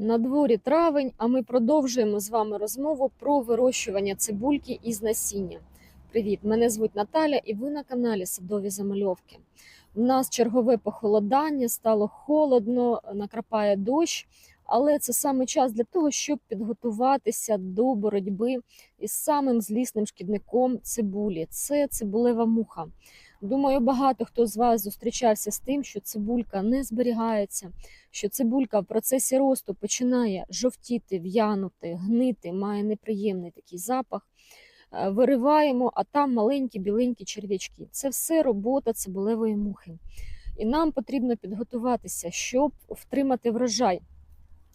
На дворі травень, а ми продовжуємо з вами розмову про вирощування цибульки із насіння. Привіт! Мене звуть Наталя, і ви на каналі Садові Замальовки. У нас чергове похолодання, стало холодно, накрапає дощ, але це саме час для того, щоб підготуватися до боротьби із самим злісним шкідником цибулі. Це цибулева муха. Думаю, багато хто з вас зустрічався з тим, що цибулька не зберігається, що цибулька в процесі росту починає жовтіти, в'янути, гнити, має неприємний такий запах. Е, Вириваємо, а там маленькі біленькі черв'ячки. Це все робота цибулевої мухи. І нам потрібно підготуватися, щоб втримати врожай.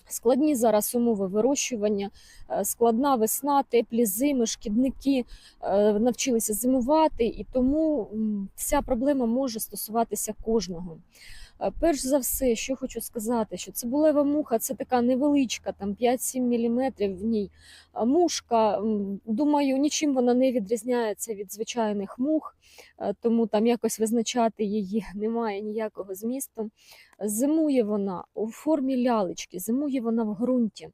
Складні зараз умови вирощування, е, складна весна, теплі зими, шкідники е, навчилися зимувати, і тому ця проблема може стосуватися кожного. Е, Перш за все, що хочу сказати, що цибулева муха це така невеличка, там 5-7 мм в ній мушка. Думаю, нічим вона не відрізняється від звичайних мух, тому там якось визначати її немає ніякого змісту. Зимує вона у формі лялечки, зимує вона в ґрунті.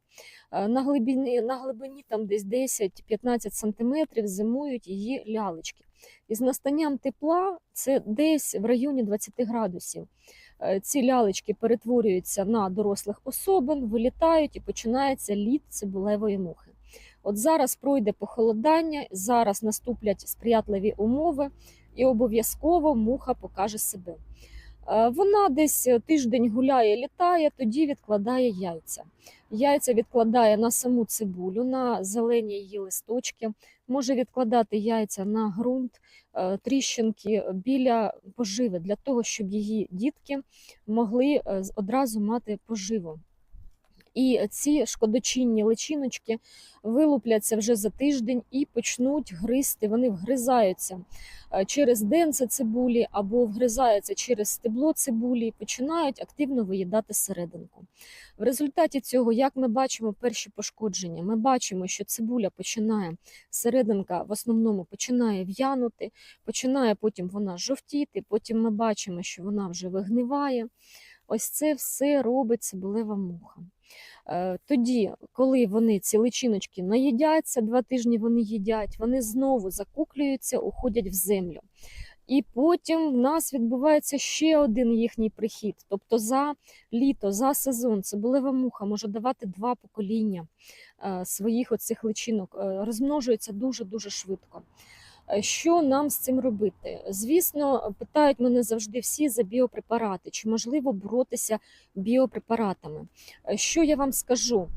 Е, На глибині, на глибині там десь 10-15 см зимують її лялечки. І з настанням тепла це десь в районі 20 градусів. Е, Ці лялечки перетворюються на дорослих особин, вилітають і починається лід цибулевої мухи. От зараз пройде похолодання, зараз наступлять сприятливі умови, і обов'язково муха покаже себе. Е, Вона десь тиждень гуляє, літає, тоді відкладає яйця. Яйця відкладає на саму цибулю, на зелені її листочки, може відкладати яйця на ґрунт, е, тріщинки біля поживи, для того, щоб її дітки могли е, одразу мати поживу. І ці шкодочинні личиночки вилупляться вже за тиждень і почнуть гризти. Вони вгризаються е, через денце цибулі або вгризаються через стебло цибулі і починають активно виїдати серединку. В результаті цього, як ми бачимо перші пошкодження, ми бачимо, що цибуля починає, серединка в основному починає в'янути, починає потім вона жовтіти, потім ми бачимо, що вона вже вигниває. Ось це все робить цибулева муха. Е, Тоді, коли вони ці личиночки наїдяться, два тижні вони їдять, вони знову закуклюються, уходять в землю. І потім в нас відбувається ще один їхній прихід. Тобто за літо, за сезон цибулева муха може давати два покоління е, своїх оцих личинок, Е, розмножується дуже-дуже швидко. Що нам з цим робити? Звісно, питають мене завжди всі за біопрепарати, чи можливо боротися біопрепаратами. Що я вам скажу?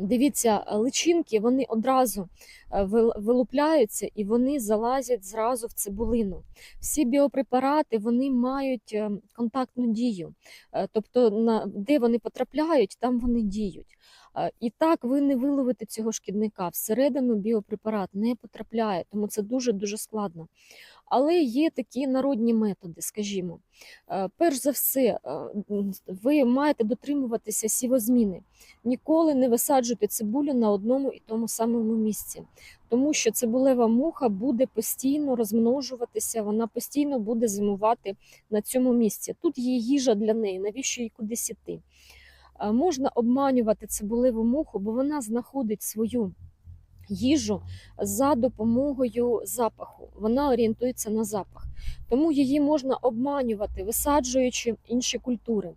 Дивіться, личинки вони одразу е, вилупляються і вони залазять зразу в цибулину. Всі біопрепарати вони мають е, контактну дію, Е, тобто де вони потрапляють, там вони діють. Е, І так ви не виловите цього шкідника. Всередину біопрепарат не потрапляє, тому це дуже дуже складно. Але є такі народні методи, скажімо. Е, Перш за все, е, ви маєте дотримуватися сівозміни. Ніколи не висаджуйте цибулю на одному і тому самому місці, тому що цибулева муха буде постійно розмножуватися, вона постійно буде зимувати на цьому місці. Тут є їжа для неї, навіщо їй кудись іти? Е, Можна обманювати цибулеву муху, бо вона знаходить свою їжу за допомогою запаху. Вона орієнтується на запах. Тому її можна обманювати, висаджуючи інші культури.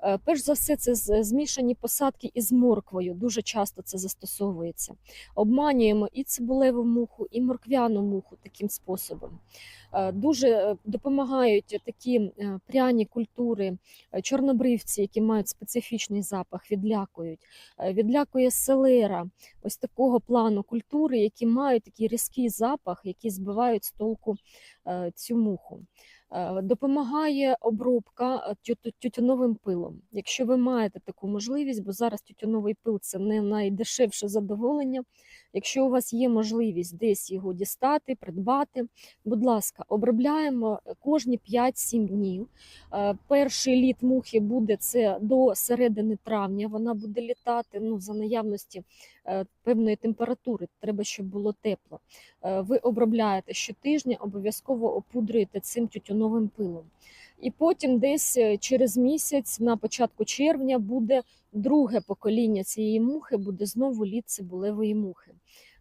Е, Перш за все, це змішані посадки із морквою. Дуже часто це застосовується. Обманюємо і цибулеву муху, і морквяну муху таким способом. Е, Дуже е, допомагають такі е, пряні культури, чорнобривці, які мають специфічний запах, відлякують. Відлякує селера, ось такого плану культури, які мають такий різкий запах, які збивають з толку цю муху. Допомагає обробка тютюновим пилом. Якщо ви маєте таку можливість, бо зараз тютюновий пил це не найдешевше задоволення. Якщо у вас є можливість десь його дістати, придбати, будь ласка, обробляємо кожні 5-7 днів. Е, Перший літ мухи буде це до середини травня. Вона буде літати ну, за наявності е, певної температури. Треба, щоб було тепло. Е, Ви обробляєте щотижня, обов'язково опудрюєте цим тютюновим пилом. І потім, десь е, через місяць, на початку червня, буде друге покоління цієї мухи, буде знову лід цибулевої мухи.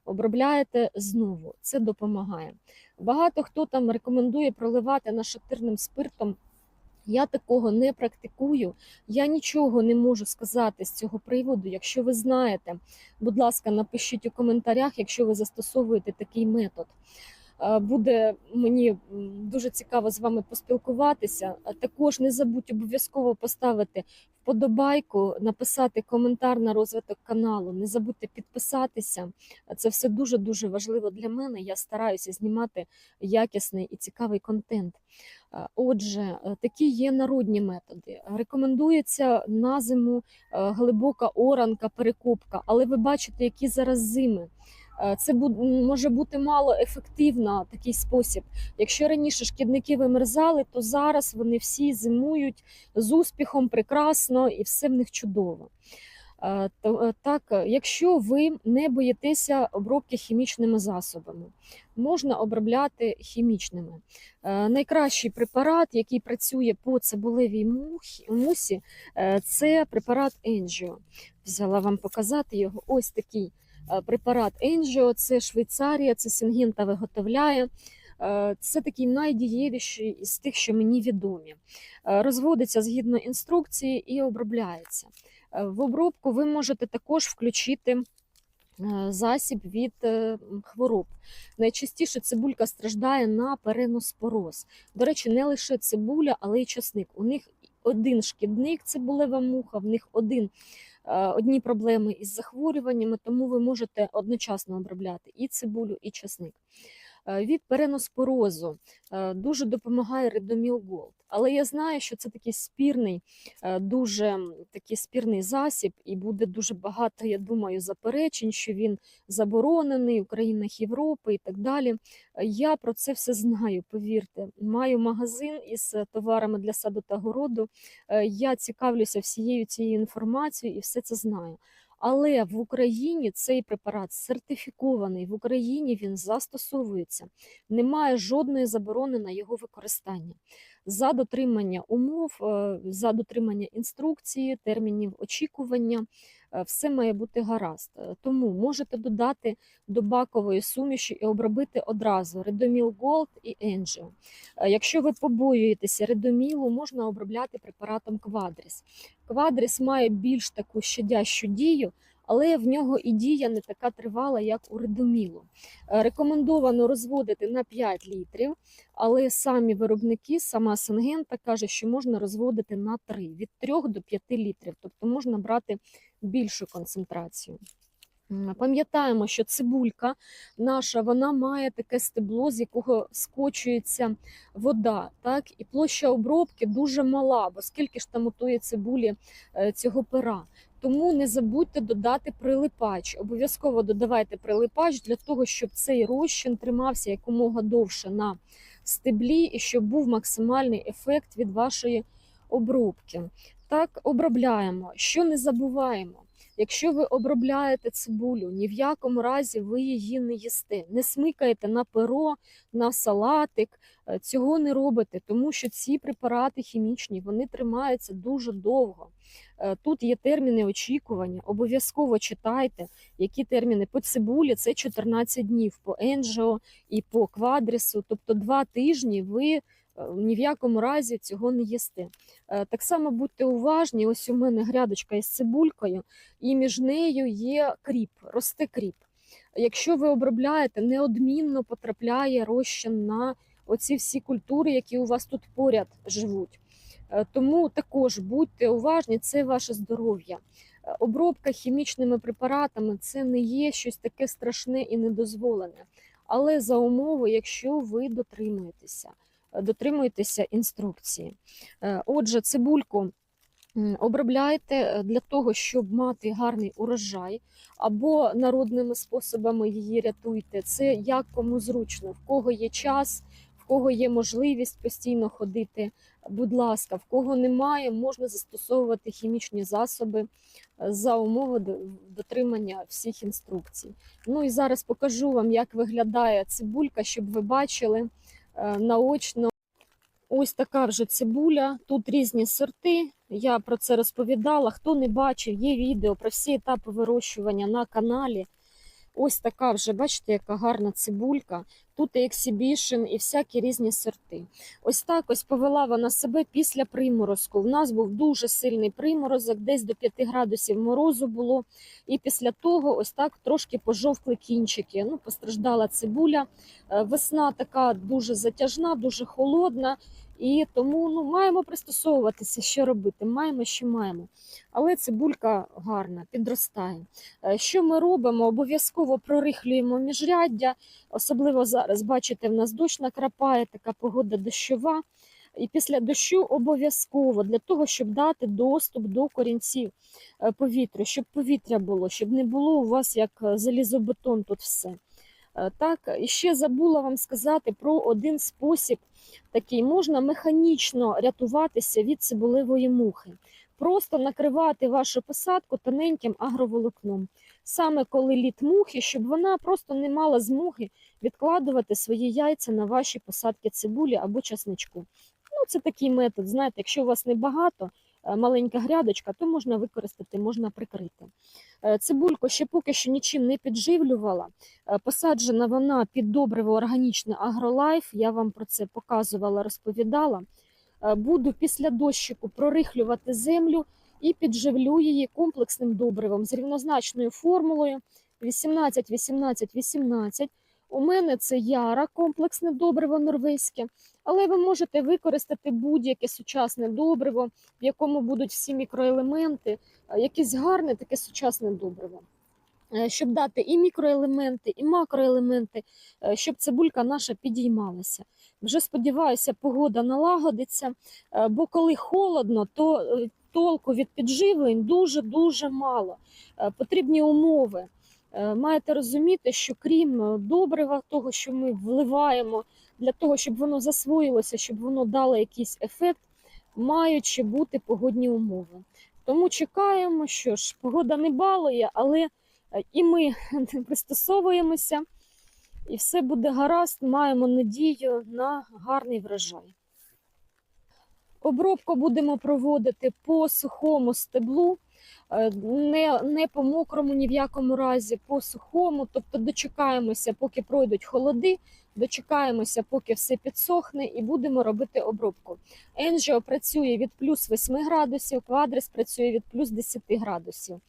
Обробляєте знову, це допомагає. Багато хто там рекомендує проливати нашатирним спиртом. Я такого не практикую. Я нічого не можу сказати з цього приводу. Якщо ви знаєте, будь ласка, напишіть у коментарях, якщо ви застосовуєте такий метод. Е, Буде мені дуже цікаво з вами поспілкуватися. А Також не забудь обов'язково поставити вподобайку, написати коментар на розвиток каналу. Не забудьте підписатися. Це все дуже дуже важливо для мене. Я стараюся знімати якісний і цікавий контент. Е, Отже, е, такі є народні методи. Рекомендується на зиму е, глибока оранка, перекопка, але ви бачите, які зараз зими. Е, Це може бути мало ефективно такий спосіб. Якщо раніше шкідники вимерзали, то зараз вони всі зимують з успіхом, прекрасно і все в них чудово. Е, то- е, Так, якщо ви не боїтеся обробки хімічними засобами, можна обробляти хімічними. Найкращий препарат, який працює по цибулевій мусі, це препарат Енджіо. Взяла вам показати його. Ось такий препарат Енджіо, це Швейцарія, це Сінгента виготовляє. Е, Це такий найдієвіший із тих, що мені відомі. Е, Розводиться згідно інструкції і обробляється. Е, В обробку ви можете також включити е, засіб від е, хвороб. Найчастіше цибулька страждає на переноспороз. До речі, не лише цибуля, але й часник. У них один шкідник цибулева муха, в них один, е, одні проблеми із захворюваннями, тому ви можете одночасно обробляти і цибулю, і часник. Е, Від переноспорозу е, дуже допомагає Редоміл Голд. Але я знаю, що це такий спірний, е, дуже такий спірний засіб, і буде дуже багато, я думаю, заперечень, що він заборонений у країнах Європи і так далі. Е, Я про це все знаю, повірте. Маю магазин із е, товарами для саду та городу. Я цікавлюся всією цією інформацією і все це знаю. Але в Україні цей препарат сертифікований, в Україні він застосовується. Немає жодної заборони на його використання. За дотримання умов, е, за дотримання інструкції, термінів очікування, все має бути гаразд. Е, Тому можете додати до бакової суміші і обробити одразу Редоміл Голд і Енджіо. Е, Якщо ви побоюєтеся редомілу, можна обробляти препаратом Квадріс. Квадріс має більш таку щадящу дію, але в нього і дія не така тривала, як у редомілу. Е, Рекомендовано розводити на 5 літрів, але самі виробники, сама Сингента каже, що можна розводити на 3, від 3 до 5 літрів, тобто можна брати більшу концентрацію. Пам'ятаємо, що цибулька наша вона має таке стебло, з якого скочується вода, так і площа обробки дуже мала, бо скільки ж там у тої цибулі е, цього пера. Тому не забудьте додати прилипач. Обов'язково додавайте прилипач для того, щоб цей розчин тримався якомога довше на стеблі і щоб був максимальний ефект від вашої обробки. Так, обробляємо. Що не забуваємо? Якщо ви обробляєте цибулю, ні в якому разі ви її не їсте. Не смикаєте на перо, на салатик. Е, Цього не робите, тому що ці препарати хімічні вони тримаються дуже довго. Е, Тут є терміни очікування. Обов'язково читайте, які терміни по цибулі це 14 днів, по енджіо і по квадрісу. Тобто два тижні ви ні в якому разі цього не їсте. Е, Так само будьте уважні. Ось у мене грядочка із цибулькою, і між нею є кріп, росте кріп. Якщо ви обробляєте, неодмінно потрапляє розчин на оці всі культури, які у вас тут поряд живуть. Е, Тому також будьте уважні, це ваше здоров'я. Е, Обробка хімічними препаратами це не є щось таке страшне і недозволене. Але за умови, якщо ви дотримуєтеся, дотримуєтеся інструкції. Е, Отже, цибульку м, обробляйте е, для того, щоб мати гарний урожай, або народними способами її рятуйте. Це як кому зручно, в кого є час, в кого є можливість постійно ходити. Будь ласка, в кого немає, можна застосовувати хімічні засоби е, за умови дотримання всіх інструкцій. Ну і зараз покажу вам, як виглядає цибулька, щоб ви бачили наочно. Ось така вже цибуля. Тут різні сорти. Я про це розповідала. Хто не бачив, є відео про всі етапи вирощування на каналі. Ось така вже, бачите, яка гарна цибулька. Тут і ексібішн, і всякі різні сорти. Ось так ось повела вона себе після приморозку. У нас був дуже сильний приморозок, десь до 5 градусів морозу було. І після того ось так трошки пожовкли кінчики. Ну, постраждала цибуля. Е, Весна така дуже затяжна, дуже холодна. І тому ну, маємо пристосовуватися, що робити. Маємо, що маємо. Але цибулька гарна, підростає. Е, Що ми робимо? Обов'язково прорихлюємо міжряддя. Особливо зараз, бачите, в нас дощ накрапає, така погода дощова. І після дощу обов'язково для того, щоб дати доступ до корінців е, повітря, щоб повітря було, щоб не було у вас як е, залізобетон тут все. Е, Так, ще забула вам сказати про один спосіб такий. Можна механічно рятуватися від цибулевої мухи. Просто накривати вашу посадку тоненьким агроволокном. Саме коли літ мухи, щоб вона просто не мала змоги відкладувати свої яйця на ваші посадки цибулі або часничку. Ну, це такий метод. Знаєте, якщо у вас небагато, маленька грядочка, то можна використати, можна прикрити. Е, Цибульку ще поки що нічим не підживлювала. Е, Посаджена вона під добриво органічне Агролайф. Я вам про це показувала, розповідала. Е, Буду після дощику прорихлювати землю і підживлю її комплексним добривом з рівнозначною формулою 18, 18, 18. У мене це яра, комплексне добриво норвезьке, але ви можете використати будь-яке сучасне добриво, в якому будуть всі мікроелементи, е, якесь гарне таке сучасне добриво. Е, Щоб дати і мікроелементи, і макроелементи, е, щоб цибулька наша підіймалася. Вже сподіваюся, погода налагодиться, бо коли холодно, то толку від підживлень дуже-дуже мало. Потрібні умови. Е, Маєте розуміти, що крім е, добрива, того, що ми вливаємо для того, щоб воно засвоїлося, щоб воно дало якийсь ефект, мають ще бути погодні умови. Тому чекаємо, що ж погода не балує, але е, і ми пристосовуємося, і все буде гаразд. Маємо надію на гарний врожай. Обробку будемо проводити по сухому стеблу, не, не по мокрому ні в якому разі, по сухому. Тобто дочекаємося, поки пройдуть холоди, дочекаємося, поки все підсохне, і будемо робити обробку. Енджіо працює від плюс 8 градусів, квадрис працює від плюс 10 градусів.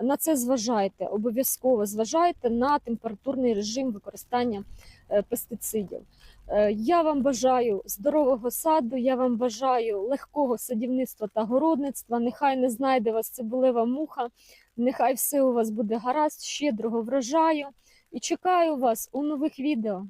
На це зважайте, обов'язково зважайте на температурний режим використання е, пестицидів. Е, Я вам бажаю здорового саду, я вам бажаю легкого садівництва та городництва. Нехай не знайде вас цибулева муха, нехай все у вас буде гаразд, щедрого врожаю. І чекаю вас у нових відео.